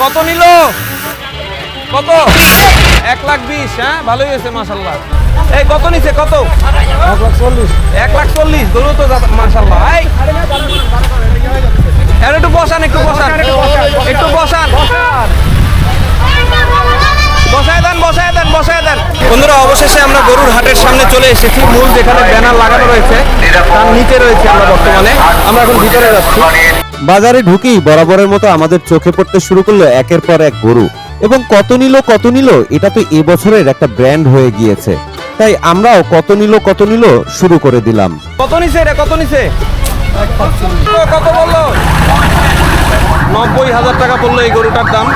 কত নিল? কত? এক লাখ বিশ হ্যাঁ? ভালোই হয়েছে মাসাল্লাহ এই, কত নিছে, কত? এক লাখ চল্লিশ এক লাখ চল্লিশ গরু তো মাসাল্লাহ এই! এর একটু বসান একটু বসান। একটু বসান। বসায় দেন বসায় দেন বসায় দেন। বন্ধুরা, অবশেষে আমরা গরুর হাটের সামনে চলে এসেছি। মূল যেখানে ব্যানার লাগানো রয়েছে, তার নিচে রয়েছে আমরা বর্তমানে। আমরা এখন ভিতরে যাচ্ছি। বাজারে ঢুকেই বরাবরের মতো আমাদের চোখে পড়তে শুরু করল একের পর এক গরু। এবং কত নিল কত নিল এটা তো এবছরের একটা ব্র্যান্ড হয়ে গিয়েছে। তাই আমরাও কত নিল কত নিল শুরু করে দিলাম। কত নিছে এটা কত নিছে? কত বলল? নব্বই হাজার টাকা বলল এই গরুটার দাম।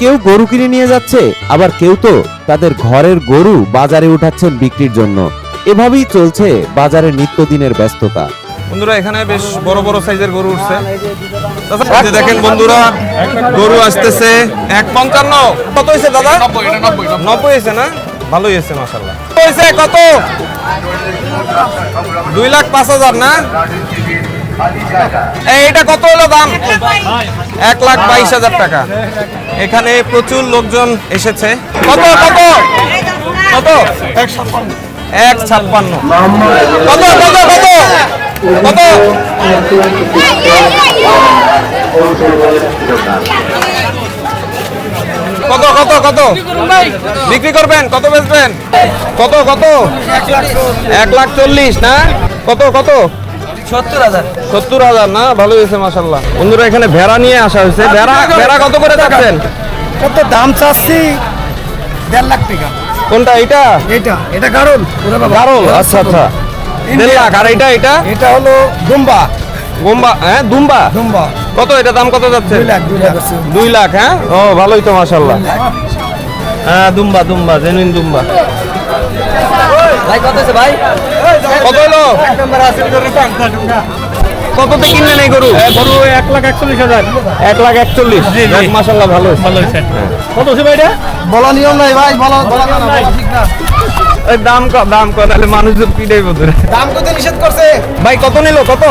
কেউ গরু কিনে নিয়ে যাচ্ছে আবার কেউ তো তাদের ঘরের গরু বাজারে উঠাচ্ছেন বিক্রির জন্য। এভাবেই চলছে বাজারের নিত্যদিনের ব্যস্ততা। বন্ধুরা, এখানে বেশ বড় বড় সাইজের গরু উঠছে। যে দেখেন বন্ধুরা, গরু আসতেছে এক পঞ্চান্ন। কত হয়েছে দাদা? নব্বই হয়েছে না? ভালোই হয়েছে মাসাল্লাহ কত? দুই লাখ পাঁচ হাজার না? এই, এটা কত হলো দাম? এক লাখ বাইশ হাজার টাকা। এখানে প্রচুর লোকজন এসেছে। কত কত? কত? এক ছাপ্পান্ন। কত কত কত? কত কত কত কত? বিক্রি করবেন? কত বেচবেন? কত কত? এক লাখ চল্লিশ না? কত কত? সত্তর হাজার। না? ভালো হয়েছে মাসাল্লাহ বন্ধুরা এখানে ভেড়া নিয়ে আসা হয়েছে। ভেড়া ভেড়া কত করে থাকছেন কত দাম চাচ্ছি? দেড় লাখ টাকা। কোনটা এটা এটা এটা কারণ গারল? আচ্ছা আচ্ছা। দেড় লাখ আর এটা এটা? এটা হলো দুম্বা। গোম্বা হ্যাঁ দুম্বা? দুম্বা। কত এটা দাম কত যাচ্ছে? দুই লাখ আছে হ্যাঁ? ও ভালোই তো মাসাল্লাহ হ্যাঁ দুম্বা দুম্বা জেনুইন দুম্বা। ভাই কত আছে ভাই? কত হলো? কততে কিনলেন এই গরু? গরু এক লাখ একচল্লিশ হাজার। এক লাখ একচল্লিশ। মাসাল্লাহ ভালো ভালো কত ভাই এটা? বলা নিয়ম নাই ভাই বলা বলা ঠিক না। এই দাম দাম কম তাহলে মানুষজন পিটাই বোধ দাম কত নিষেধ করছে? ভাই কত নিল কত?